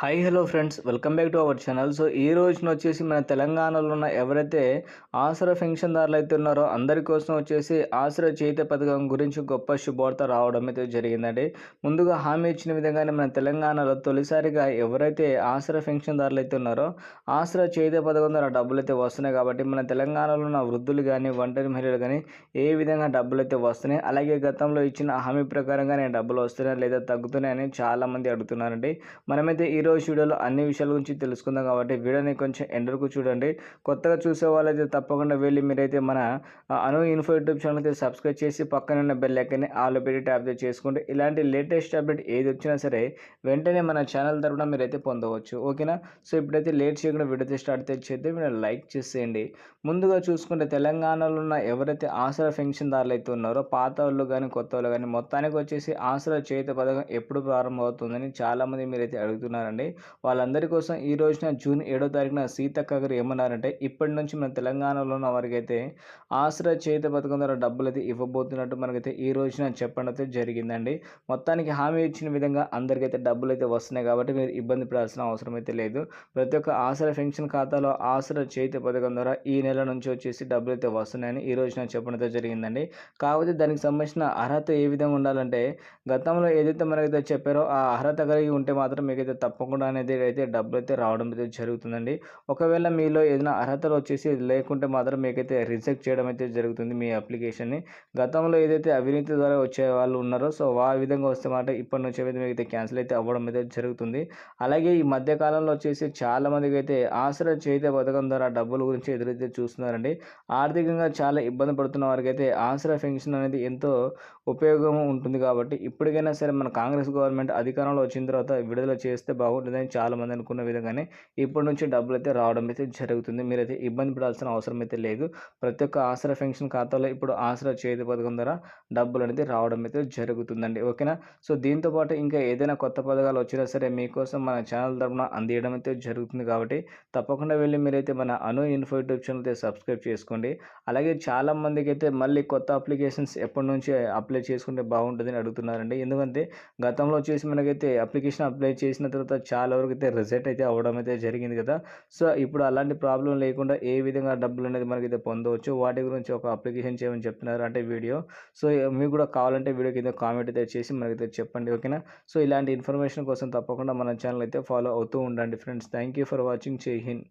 Hi hello friends. Welcome back to our channel. So ఈ రోజున వచ్చేసి మన తెలంగాణలో ఉన్న ఎవరైతే ఆసరా పెన్షన్దారులు అయితే ఉన్నారో అందరి కోసం వచ్చేసి ఆసరా చేత పథకం గురించి గొప్ప శుభవార్త రావడం అయితే జరిగిందండి. ముందుగా హామీ ఇచ్చిన విధంగానే మన తెలంగాణలో తొలిసారిగా ఎవరైతే ఆసరా పెన్షన్దారులు అయితే ఉన్నారో ఆసరా చేత పథకం ద్వారా డబ్బులు అయితే వస్తున్నాయి కాబట్టి మన తెలంగాణలో ఉన్న వృద్ధులు కానీ ఒంటరి మహిళలు కానీ ఏ విధంగా డబ్బులు అయితే వస్తున్నాయి అలాగే గతంలో ఇచ్చిన హామీ ప్రకారంగానే డబ్బులు వస్తున్నాయి లేదా తగ్గుతున్నాయని చాలామంది అడుగుతున్నారండి. మనమైతే ఈ ఈరోజు వీడియోలో అన్ని విషయాల గురించి తెలుసుకుందాం కాబట్టి వీడియోని కొంచెం ఎండర్కు చూడండి. కొత్తగా చూసే వాళ్ళైతే తప్పకుండా వెళ్ళి మీరైతే మన అను ఇన్ఫో యూట్యూబ్ ఛానల్ అయితే సబ్స్క్రైబ్ చేసి పక్కన ఉన్న బెల్ ఐకాన్ని ఆల్ పెట్టి ట్యాప్ చేసుకుంటే ఇలాంటి లేటెస్ట్ అప్డేట్ ఏది వచ్చినా సరే వెంటనే మన ఛానల్ తరపున మీరైతే పొందవచ్చు. ఓకేనా? సో ఇప్పుడైతే లేట్ చేయకుండా వీడియో అయితే స్టార్ట్ చేస్తే మీరు లైక్ చేసేయండి. ముందుగా చూసుకుంటే తెలంగాణలో ఉన్న ఎవరైతే ఆసరా పెన్షన్దారులు అయితే ఉన్నారో పాత వాళ్ళు కానీ కొత్త వాళ్ళు కానీ మొత్తానికి వచ్చేసి ఆసరా చేత పథకం ఎప్పుడు ప్రారంభమవుతుందని చాలామంది మీరైతే అడుగుతున్నారండి వాళ్ళందరి కోసం ఈ రోజున జూన్ ఏడో తారీఖున సీతక్క గారు ఏమన్నారంటే ఇప్పటి నుంచి మన తెలంగాణలో ఉన్న వారికి అయితే ఆసరా చేత పథకం ద్వారా డబ్బులు అయితే ఇవ్వబోతున్నట్టు మనకైతే ఈ రోజున చెప్పడం అయితే జరిగిందండి. మొత్తానికి హామీ ఇచ్చిన విధంగా అందరికైతే డబ్బులు అయితే వస్తున్నాయి కాబట్టి మీరు ఇబ్బంది పడాల్సిన అవసరం అయితే లేదు. ప్రతి ఒక్క ఆసరా పెన్షన్ ఖాతాలో ఆసరా చేతి పథకం ద్వారా ఈ నెల నుంచి వచ్చేసి డబ్బులు అయితే వస్తున్నాయని ఈ రోజున చెప్పడంతో జరిగిందండి. కాకపోతే దానికి సంబంధించిన అర్హత ఏ విధంగా ఉండాలంటే గతంలో ఏదైతే మనకైతే చెప్పారో ఆ అర్హత కలిగి ఉంటే మాత్రం మీకైతే తప్పకుండా అనేది అయితే డబ్బులు అయితే రావడం అయితే జరుగుతుందండి. ఒకవేళ మీలో ఏదైనా అర్హతలు వచ్చేసి లేకుంటే మాత్రం మీకైతే రిజెక్ట్ చేయడం అయితే జరుగుతుంది మీ అప్లికేషన్ని. గతంలో ఏదైతే అవినీతి ద్వారా వచ్చే వాళ్ళు ఉన్నారో సో ఆ విధంగా వస్తే మాట ఇప్పటి నుంచి అయితే మీకైతే క్యాన్సిల్ అయితే అవ్వడం అయితే జరుగుతుంది. అలాగే ఈ మధ్యకాలంలో వచ్చేసి చాలామందికి అయితే ఆసరా చేతి పథకం ద్వారా డబ్బుల గురించి ఎదురైతే చూస్తున్నారండి. ఆర్థికంగా చాలా ఇబ్బంది పడుతున్న వారికి అయితే ఆసరా పెన్షన్ అనేది ఎంతో ఉపయోగం ఉంటుంది కాబట్టి ఇప్పటికైనా సరే మన కాంగ్రెస్ గవర్నమెంట్ అధికారంలో వచ్చిన తర్వాత విడుదల చేస్తే బాగుంటుంది. చాలా చాలామంది అనుకున్న విధంగానే ఇప్పటి నుంచి డబ్బులు అయితే రావడం అయితే జరుగుతుంది. మీరైతే ఇబ్బంది పడాల్సిన అవసరం అయితే లేదు. ప్రతి ఒక్క ఆసరా పెన్షన్ ఖాతాలో ఇప్పుడు ఆసరా చేతి పథకం ద్వారా డబ్బులు అనేది రావడం అయితే జరుగుతుందండి. ఓకేనా? సో దీంతో పాటు ఇంకా ఏదైనా కొత్త పథకాలు వచ్చినా సరే మీకోసం మన ఛానల్ తరఫున అందియడం అయితే జరుగుతుంది కాబట్టి తప్పకుండా వెళ్ళి మీరైతే మన అను ఇన్ఫో యూట్యూబ్ ఛానల్ అయితే సబ్స్క్రైబ్ చేసుకోండి. అలాగే చాలా మందికి అయితే మళ్ళీ కొత్త అప్లికేషన్స్ ఎప్పటి నుంచి అప్లై చేసుకుంటే బాగుంటుందని అడుగుతున్నారండి. ఎందుకంటే గతంలో వచ్చేసి మనకైతే అప్లికేషన్ అప్లై చేసిన తర్వాత చాలా వరకు అయితే రిజల్ట్ అయితే అవ్వడం అయితే జరిగింది కదా. సో ఇప్పుడు అలాంటి ప్రాబ్లం లేకుండా ఏ విధంగా డబ్బులు అనేది మనకైతే పొందవచ్చు వాటి గురించి ఒక అప్లికేషన్ చేయమని చెప్తున్నారు అంటే వీడియో. సో మీకు కూడా కావాలంటే వీడియో కింద కామెంట్ అయితే చేసి మనకైతే చెప్పండి ఓకేనా? సో ఇలాంటి ఇన్ఫర్మేషన్ కోసం తప్పకుండా మన ఛానల్ అయితే ఫాలో అవుతూ ఉండండి friends. Thank you for watching. Jai Hind.